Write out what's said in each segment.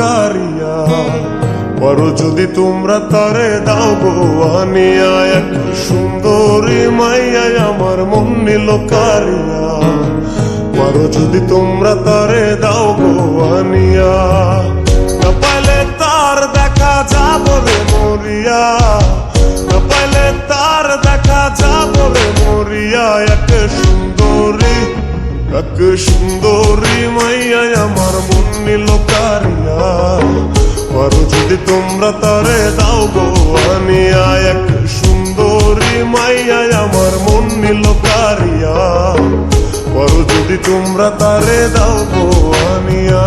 কারিয়া। পারো যদি তোমরা তারে দাও গো, আনিয়া এক সুন্দরী মাইয়াই আমার মন নিল কারিয়া। পারো যদি তোমরা তারে দাও গো, আনিয়া যদি তোমরা তারে দাও গো, আমি এক সুন্দরী মাইয়া আমার মন নিল কারিয়া পারো যদি তোমরা তারে দাও গো আনিয়া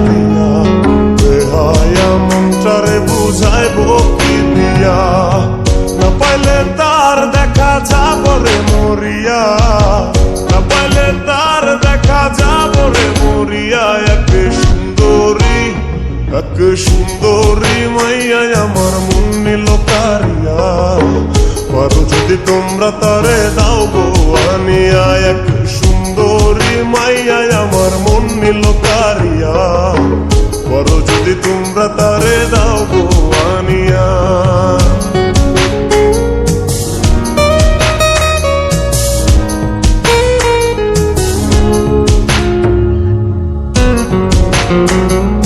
দিয়া বেহায়া মনটারে বুঝাইব কি দিয়া না পাইলে তার দেখা যাব রে মরিয়া না পাইলে তার দেখা যাব রে মরিয়া এক সুন্দরী এক সুন্দরী মাইয়া আমার মন নিল কারিয়া পারো যদি তোমরা তারে দাও গো আনিয়া এক সুন্দরী মাইয়া আমার মন নিল কারিয়া। পারো যদি তোমরা তারে দাও আনিয়া। এই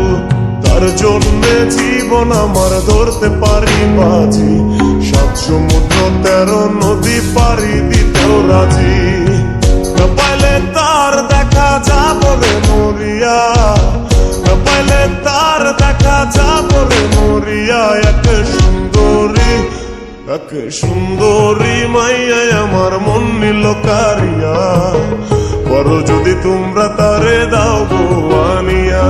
তার জন্য জীবন আমার ধরতে পারি বাজি সাত সমুদ্র, তেরো নদী পারি দিতেও রাজি। না পাইলে তার দেখা যাব রে মরিয়া। না পাইলে তার দেখা যাব রে মরিয়া। এক সুন্দরী এক সুন্দরী মাইয়া আমার মন নিল কারিয়া। করো যদি তোমরা তারে দাও আনিয়া।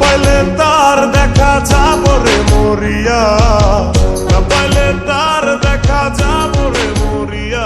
পাইলে তার দেখা যাব রে মরিয়া। না পাইলে তার দেখা যাব রে মরিয়া।